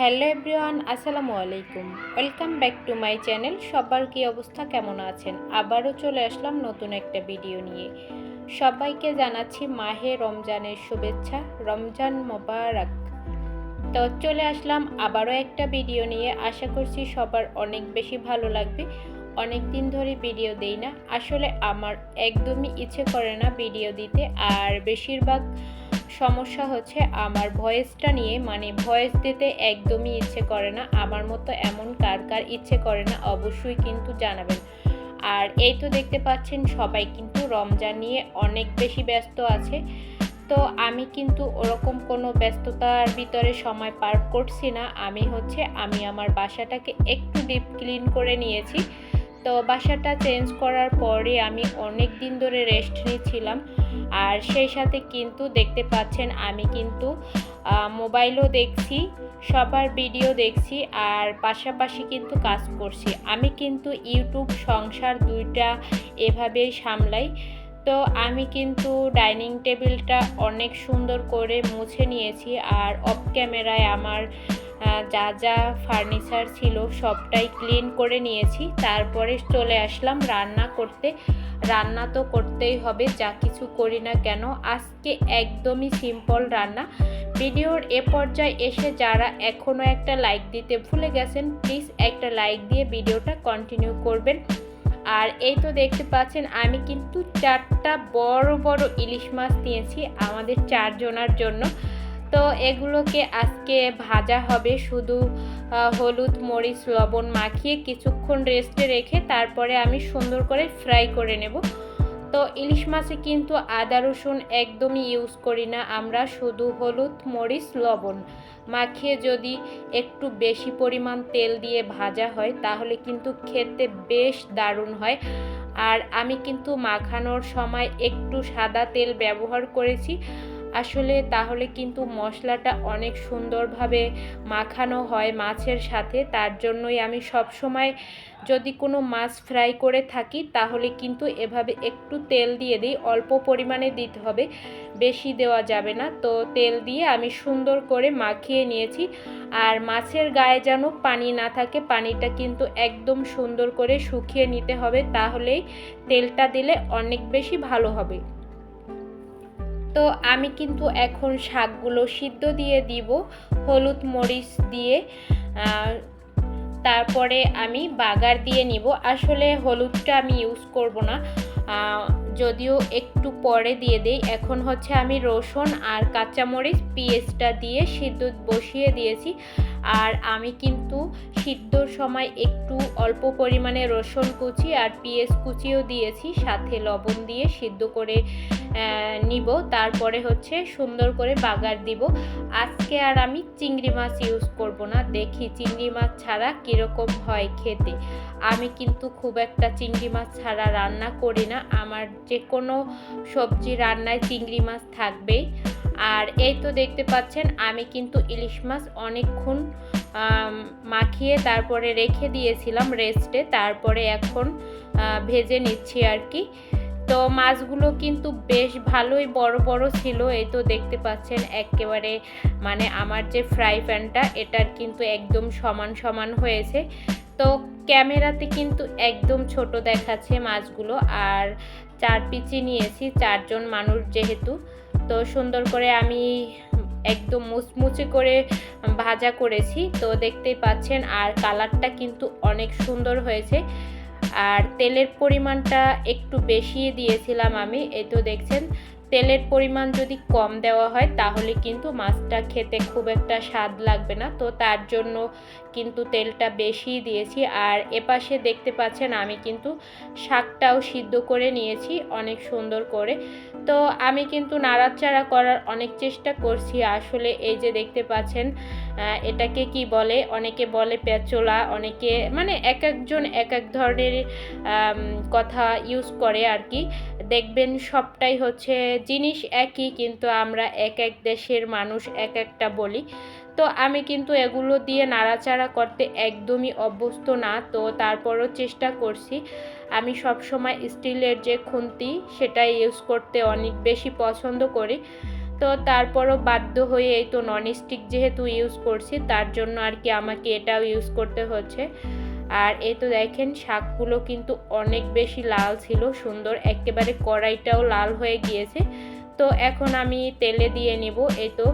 Hello everyone, আসসালামু আলাইকুম। Welcome back to my channel. সবার কি অবস্থা, কেমন আছেন? আবারও চলে আসলাম নতুন একটা ভিডিও নিয়ে। সবাইকে জানাচ্ছি মাহে রমজানের শুভেচ্ছা, রমজান মোবারক। তো চলে আসলাম আবারও একটা ভিডিও নিয়ে। আশা করছি সবার অনেক বেশি ভালো লাগবে। অনেক দিন ধরে ভিডিও দেই না। আসলে আমার একদমই ইচ্ছে করে না ভিডিও দিতে। আর বেশিরভাগ সমস্যা হচ্ছে আমার ভয়েসটা নিয়ে মানে ভয়েস দিতে একদমই ইচ্ছে করে না। আমার মতো এমন কার কার ইচ্ছে করে না, অবশ্যই কিন্তু জানাবেন। আর এই তো দেখতে পাচ্ছেন সবাই কিন্তু রমজান নিয়ে অনেক বেশি ব্যস্ত আছে। তো আমি কিন্তু ওরকম কোনো ব্যস্ততার ভিতরে সময় পার করছি না। আমি হচ্ছে, আমি আমার বাসাটাকে একটু ডিপ ক্লিন করে নিয়েছি। তো বাসাটা চেঞ্জ করার পরে আমি অনেক দিন ধরে রেস্ট নিচ্ছিলাম। আর সেই সাথে কিন্তু দেখতে পাচ্ছেন আমি কিন্তু মোবাইলও দেখছি, সবার ভিডিও দেখছি আর পাশাপাশি কিন্তু কাজ করছি। আমি কিন্তু ইউটিউব সংসার দুইটা এভাবেই সামলাই। তো আমি কিন্তু ডাইনিং টেবিলটা অনেক সুন্দর করে মুছে নিয়েছি আর অফ ক্যামেরায় আমার যা যা ফার্নিচার ছিল সবটাই ক্লিন করে নিয়েছি। তারপরে চলে আসলাম রান্না করতে। রান্না তো করতেই হবে, যা কিছু করি না কেন, আজকে একদমই সিম্পল রান্না। ভিডিওর এ পর্যায়ে এসে যারা এখনও একটা লাইক দিতে ভুলে গেছেন প্লিজ একটা লাইক দিয়ে ভিডিওটা কন্টিনিউ করবেন। আর এই তো দেখতে পাচ্ছেন, আমি কিন্তু চারটা বড় বড় ইলিশ মাছ নিয়েছি আমাদের চারজনার জন্য। তো এগুলোকে আজকে ভাজা হবে শুধু হলুদ, মরিচ, লবণ মাখিয়ে কিছুক্ষণ রেস্টে রেখে তারপরে আমি সুন্দর করে ফ্রাই করে নেব। তো ইলিশ মাছে কিন্তু আদা, রসুন একদমই ইউজ করি না আমরা, শুধু হলুদ, মরিচ, লবণ মাখিয়ে যদি একটু বেশি পরিমাণ তেল দিয়ে ভাজা হয় তাহলে কিন্তু খেতে বেশ দারুণ হয়। আর আমি কিন্তু মাখানোর সময় একটু সাদা তেল ব্যবহার করেছি। আসলে তাহলে কিন্তু মশলাটা অনেক সুন্দরভাবে মাখানো হয় মাছের সাথে, তার জন্যই আমি সব সময় যদি কোনো মাছ ফ্রাই করে থাকি তাহলে কিন্তু এভাবে একটু তেল দিয়ে দিই, অল্প পরিমাণে দিতে হবে, বেশি দেওয়া যাবে না। তো তেল দিয়ে আমি সুন্দর করে মাখিয়ে নিয়েছি আর মাছের গায়ে যেন পানি না থাকে, পানিটা কিন্তু একদম সুন্দর করে শুকিয়ে নিতে হবে, তাহলেই তেলটা দিলে অনেক বেশি ভালো হবে। তো আমি কিন্তু এখন শাকগুলো সিদ্ধ দিয়ে দিব, হলুদ মরিচ দিয়ে তারপরে আমি বাগার দিয়ে নিব। আসলে হলুদটা আমি ইউজ করব না যদিও একটু পরে দিয়ে দেই। এখন হচ্ছে আমি রসুন আর কাঁচামরিচ পেঁয়াজটা দিয়ে সিদ্ধ বসিয়ে দিয়েছি। আর আমি কিন্তু সিদ্ধর সময় একটু অল্প পরিমাণে রসুন কুচি আর পেঁয়াজ কুচিও দিয়েছি, সাথে লবণ দিয়ে সিদ্ধ করে নিব। তারপরে হচ্ছে সুন্দর করে বাগার দিব। আজকে আর আমি চিংড়ি মাছ ইউজ করব না। দেখি চিংড়ি মাছ ছাড়া কীরকম হয় খেতে। আমি কিন্তু খুব একটা চিংড়ি মাছ ছাড়া রান্না করি না। আমার যে কোনো সবজি রান্নায় চিংড়ি মাছ থাকবেই। আর এই তো দেখতে পাচ্ছেন, আমি কিন্তু ইলিশ মাছ অনেকক্ষণ মাখিয়ে তারপরে রেখে দিয়েছিলাম রেস্টে তারপরে এখন ভেজে নিচ্ছি আর কি। তো মাছগুলো কিন্তু বেশ ভালোই বড় বড় ছিল, এই তো দেখতে পাচ্ছেন একেবারে মানে আমার যে ফ্রাই প্যানটা এটার কিন্তু একদম সমান সমান হয়েছে। তো ক্যামেরাতে কিন্তু একদম ছোট দেখাচ্ছে মাছগুলো আর চার পিচি নিয়েছি চারজন মানুষ যেহেতু। তো সুন্দর করে আমি একদম মুচমুচে করে ভাজা করেছি, তো দেখতেই পাচ্ছেন আর কালারটা কিন্তু অনেক সুন্দর হয়েছে। আর তেলের পরিমাণটা একটু বেশিয়ে দিয়েছিলাম আমি এই তো দেখছেন তেলের পরিমাণ যদি কম দেওয়া হয়, তাহলে কিন্তু মাছটা খেতে খুব একটা স্বাদ লাগবে না। তো তার জন্য কিন্তু তেলটা বেশি দিয়েছি। আর এপাশে দেখতে পাচ্ছেন আমি কিন্তু শাকটাও সিদ্ধ করে নিয়েছি অনেক সুন্দর করে। তো আমি কিন্তু নাড়াচাড়া করার অনেক চেষ্টা করছি। আসলে এই যে দেখতে পাচ্ছেন এটাকে কি বলে? অনেকে বলে পেঁচোলা, অনেকে মানে এক একজন এক এক ধরনের কথা ইউজ করে আর কি। দেখবেন সবটাই হচ্ছে জিনিস একই, কিন্তু আমরা এক এক দেশের মানুষ এক একটা বলি। তো আমি কিন্তু এগুলো দিয়ে নাড়াচাড়া করতে একদমই অভ্যস্ত না, তো তারপরও চেষ্টা করছি। আমি সব সময় স্টিলের যে খুন্তি সেটা ইউজ করতে অনেক বেশি পছন্দ করি। তো তারপরও বাধ্য হয়ে এই তো ননস্টিক যেহেতু ইউজ করছি, তার জন্য আর কি আমাকে এটাও ইউজ করতে হচ্ছে। আর এ তো দেখেন, শাকগুলো কিন্তু অনেক বেশি লাল ছিল, সুন্দর। একেবারে কড়াইটাও লাল হয়ে গিয়েছে। তো এখন আমি তেলে দিয়ে নিব। এ তো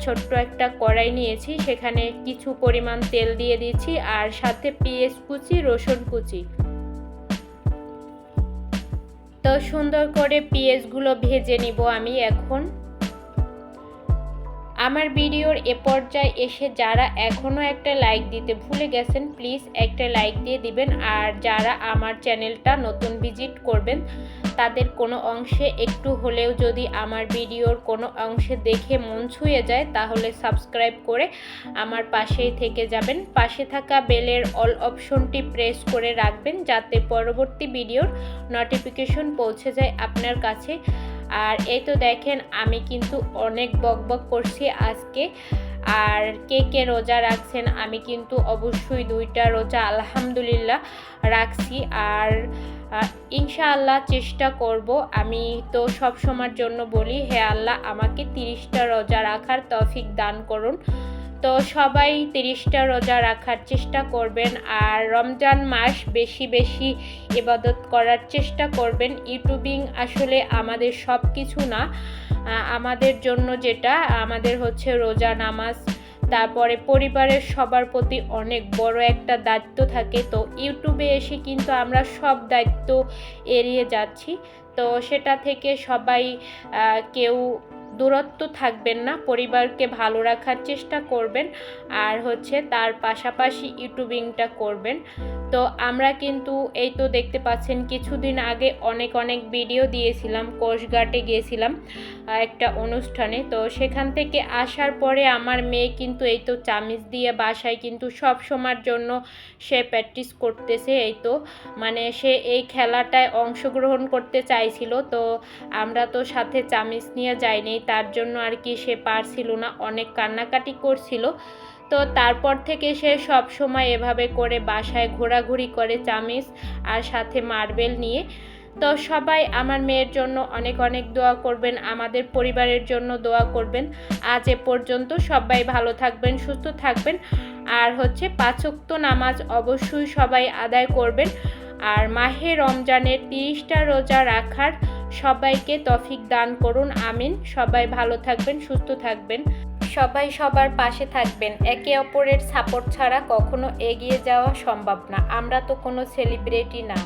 ছোট্ট একটা কড়াই নিয়েছি, সেখানে কিছু পরিমাণ তেল দিয়ে দিচ্ছি আর সাথে পেঁয়াজ কুচি, রসুন কুচি। তো সুন্দর করে পেঁয়াজগুলো ভেজে নিব আমি এখন। আমার ভিডিওর এ পর্যায়ে এসে যারা এখনও একটা লাইক দিতে ভুলে গেছেন প্লিজ একটা লাইক দিয়ে দিবেন। আর যারা আমার চ্যানেলটা নতুন ভিজিট করবেন, তাদের কোনো অংশে একটু হলেও যদি আমার ভিডিওর কোনো অংশে দেখে মন ছুঁয়ে যায়, তাহলে সাবস্ক্রাইব করে আমার পাশেই থেকে যাবেন। পাশে থাকা বেলের অল অপশনটি প্রেস করে রাখবেন, যাতে পরবর্তী ভিডিওর নোটিফিকেশন পৌঁছে যায় আপনার কাছে। আর এই তো দেখেন, আমি কিন্তু অনেক বক বক করছি আজকে। আর কে কে রোজা রাখছেন, আমি কিন্তু অবশ্যই দুইটা রোজা আলহামদুলিল্লাহ রাখছি। আর ইনশাআল্লাহ চেষ্টা করব। আমি তো সব সময়ের জন্য বলি, হে আল্লাহ আমাকে তিরিশটা রোজা রাখার তফিক দান করুন। তো সবাই তিরিশটা রোজা রাখার চেষ্টা করবেন আর রমজান মাস বেশি বেশি ইবাদত করার চেষ্টা করবেন। ইউটিউবিং আসলে আমাদের সব কিছু না আমাদের জন্য যেটা, আমাদের হচ্ছে রোজা নামাজ। তারপরে পরিবারের সবার প্রতি অনেক বড় একটা দায়িত্ব থাকে। তো ইউটিউবে এসে কিন্তু আমরা সব দায়িত্ব এড়িয়ে যাচ্ছি। তো সেটা থেকে সবাই কেউ দূরত্ব থাকবেন না পরিবারকে ভালো রাখার চেষ্টা করবেন আর হচ্ছে তার পাশাপাশি ইউটিউবিংটা করবেন। তো আমরা কিন্তু এই তো দেখতে পাচ্ছেন কিছুদিন আগে অনেক অনেক ভিডিও দিয়েছিলাম কোষঘাটে গিয়েছিলাম একটা অনুষ্ঠানে। তো সেখান থেকে আসার পরে আমার মেয়ে কিন্তু এই তো চামিচ দিয়ে বাসায় কিন্তু সব সময়ের জন্য সে প্র্যাকটিস করতেছে এই তো। মানে সে এই খেলাটায় অংশগ্রহণ করতে চাইছিল, তো আমরা তো সাথে চামিচ নিয়ে যাইনি, তার জন্য আর কি সে পারছিল না, অনেক কান্নাকাটি করছিল। তো তারপর থেকে সে সব সময় এভাবে করে বাসায় ঘোরাঘুরি করে চামিচ আর সাথে মার্বেল নিয়ে। তো সবাই আমার মেয়ের জন্য অনেক অনেক দোয়া করবেন, আমাদের পরিবারের জন্য দোয়া করবেন। আজ এ পর্যন্ত সবাই ভালো থাকবেন, সুস্থ থাকবেন। আর হচ্ছে পাঁচক্ত নামাজ অবশ্যই সবাই আদায় করবেন। আর মাহে রমজানের তিরিশটা রোজা রাখার সবাইকে তফিক দান করুন, আমিন। সবাই ভালো থাকবেন, সুস্থ থাকবেন। সবাই সবার পাশে থাকবেন। একে অপরের সাপোর্ট ছাড়া কখনো এগিয়ে যাওয়া সম্ভব না। আমরা তো কোনো সেলিব্রিটি না।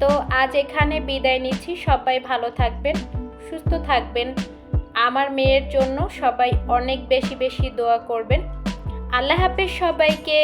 তো আজ এখানে বিদায় নিচ্ছি। সবাই ভালো থাকবেন, সুস্থ থাকবেন। আমার মেয়ের জন্য সবাই অনেক বেশি বেশি দোয়া করবেন। আল্লাহ হাফেজ সবাইকে।